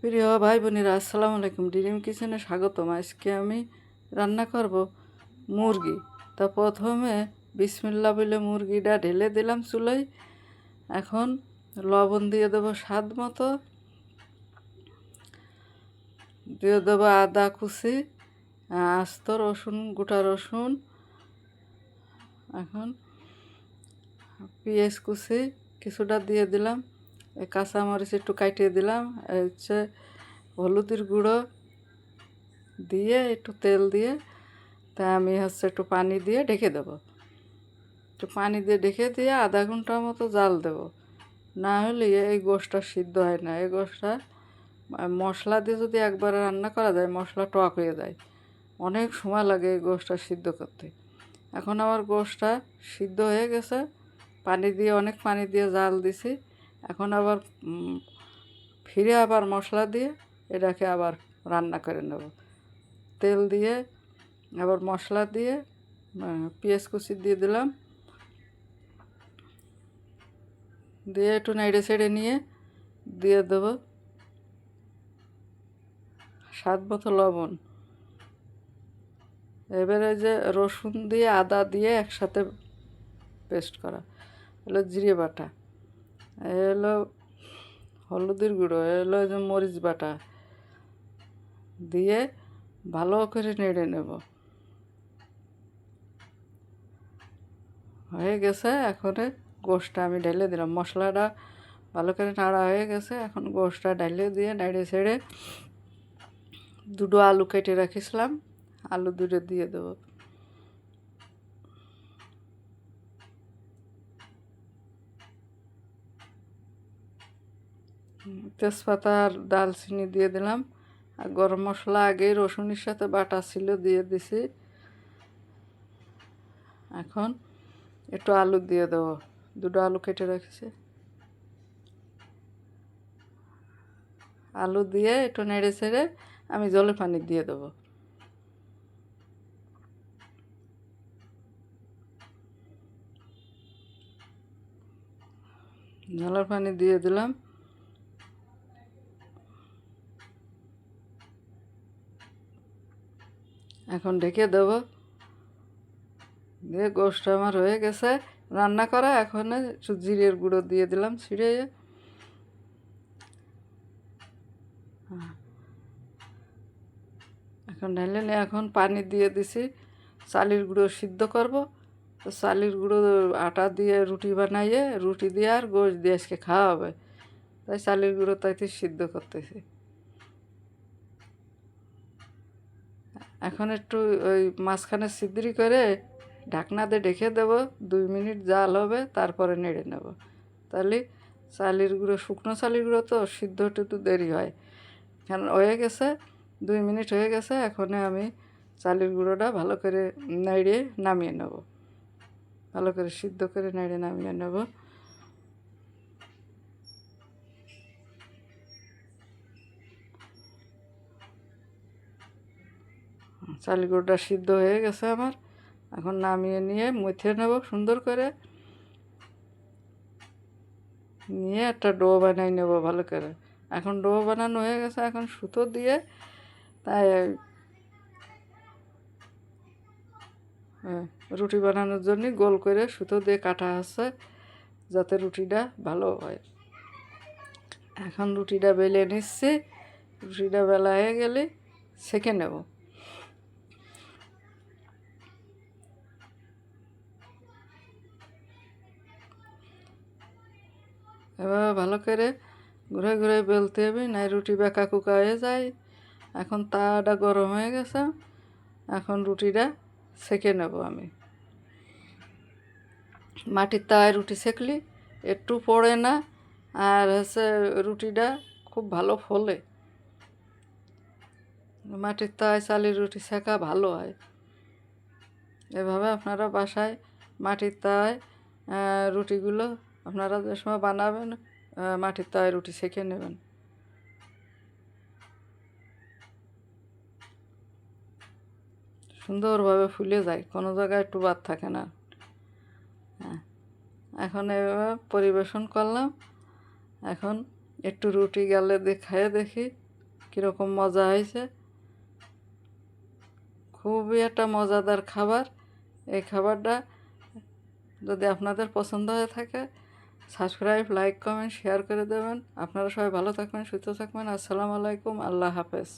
প্রিয় ভাই বোনেরা আসসালামু আলাইকুম। ডিরিম কিচেনে স্বাগতম। আজকে আমি রান্না করব মুরগি। তা প্রথমে বিসমিল্লা বলে মুরগিটা ঢেলে দিলাম চুলোয়। এখন লবণ দিয়ে দেবো স্বাদ মতো। দিয়ে দেবো আদা, কুচি, আস্ত রসুন, গোটা রসুন। এখন পেঁয়াজ, কুচি কিছুটা দিয়ে দিলাম। কাঁচামরিচ একটু কাটিয়ে দিলাম হচ্ছে হলুদের গুঁড়ো দিয়ে একটু তেল দিয়ে তা আমি হচ্ছে একটু পানি দিয়ে ঢেকে দেবো। একটু পানি দিয়ে ঢেকে দিয়ে আধা ঘণ্টা মতো জাল দেবো। না হলে এই গোষ্ঠটা সিদ্ধ হয় না, এই গোষ্ঠটা মশলা দিয়ে যদি একবার রান্না করা যায়, মশলা টক হয়ে যায়। অনেক সময় লাগে এই গোষ্ঠটা সিদ্ধ করতে। এখন আমার গোষ্ঠটা সিদ্ধ হয়ে গেছে, পানি দিয়ে অনেক পানি দিয়ে জাল দিছি। এখন আবার ফিরে আবার মশলা দিয়ে এটাকে আবার রান্না করে নেব। তেল দিয়ে আবার মশলা দিয়ে পেঁয়াজ কুচি দিয়ে দিলাম। দিয়ে একটু নেড়ে ছেড়ে নিয়ে দিয়ে দেব। স্বাদ মতো লবণ। এবারে যে রসুন দিয়ে আদা দিয়ে একসাথে পেস্ট করা হলো জিরে বাটা। এলো হলুদের গুঁড়ো, এলো যে মরিচ বাটা। দিয়ে ভালো করে নেড়ে নেব। হয়ে গেছে, এখন গোষ্ঠটা আমি ঢেলে দিলাম। মশলাটা ভালো করে নাড়া হয়ে গেছে, এখন গোষ্ঠটা ঢেলে দিয়ে নেড়ে ছেড়ে দুটো আলু কেটে রাখিছিলাম। আলু দুটো দিয়ে দেবো। তেজপাতা আর ডালচিনি দিয়ে দিলাম। আর গরম মশলা আগে রসুনের সাথে বাটা ছিল দিয়ে দিছি। এখন একটু আলু দিয়ে দেবো। দুটো আলু কেটে রেখেছি। আলু দিয়ে একটু নেড়ে ছেড়ে আমি জলে পানি দিয়ে দেবো। জলের পানি দিয়ে দিলাম। এখন ঢেকে দেবো। দিয়ে গোষ্ঠ আমার হয়ে গেছে। রান্না করা, এখন জিরের গুঁড়ো দিয়ে দিলাম ছিঁড়ে। এখন ঢেলে নিয়ে এখন পানি দিয়ে দিছি। চালির গুঁড়ো সিদ্ধ করব। তো চালির গুঁড়ো আটা দিয়ে রুটি বানাইয়ে, রুটি দিয়ে আর গোশ দিয়ে আজকে খাওয়া হবে। তাই চালির গুঁড়ো তাইতে সিদ্ধ করতেছি। এখন একটু ওই মাঝখানে সিদ্ধি করে ঢাকনা দিয়ে ঢেকে দেবো, দুই মিনিট জাল হবে, তারপরে নেড়ে নেব। তাহলে চালির গুঁড়ো, শুকনো চালির গুঁড়ো তো সিদ্ধ একটু দেরি হয়। কারণ হয়ে গেছে, দুই মিনিট হয়ে গেছে, এখন আমি চালির গুঁড়োটা ভালো করে নেড়ে নামিয়ে নেব। ভালো করে সিদ্ধ করে নেড়ে নামিয়ে নেব। চালগুড়োটা সিদ্ধ হয়ে গেছে আমার। এখন নামিয়ে নিয়ে মুথে নেব সুন্দর করে। নিয়ে একটা ডো বানাই নেব ভালো করে। এখন ডো বানানো হয়ে গেছে, এখন সুতো দিয়ে তাই রুটি বানানোর জন্য গোল করে সুতো দিয়ে কাটা আছে, যাতে রুটিটা ভালো হয়। এখন রুটিটা বেলে নিচ্ছি, রুটিটা বেলা হয়ে গেলে সেঁকে নেব। এবার ভালো করে ঘুরে ঘুরে বেলতে হবে, নাই রুটি বেঁকা কুকা হয়ে যায়। এখন তাটা গরম হয়ে গেছে, এখন রুটিটা সেঁকে নেব আমি। মাটির তায় রুটি সেঁকলি, একটু পড়ে না, আর হচ্ছে রুটিটা খুব ভালো ফলে। মাটির তায় চালের রুটি সেঁকা ভালো হয়। এভাবে আপনারা বাসায় মাটির তায় রুটিগুলো আপনারা যে সময় বানাবেন মাটির তায় রুটি সেঁকে নেবেন। সুন্দরভাবে ফুলে যায়, কোনো জায়গায় একটু বাদ থাকে না। হ্যাঁ এখন এবার পরিবেশন করলাম। এখন একটু রুটি গেলে দেখায় দেখি কীরকম মজা হয়েছে। খুবই একটা মজাদার খাবার। এই খাবারটা যদি আপনাদের পছন্দ হয়ে থাকে সাবস্ক্রাইব, লাইক, কমেন্ট, শেয়ার করে দেবেন। আপনারা সবাই ভালো থাকবেন, সুস্থ থাকবেন। আসসালামু আলাইকুম, আল্লাহ হাফেজ।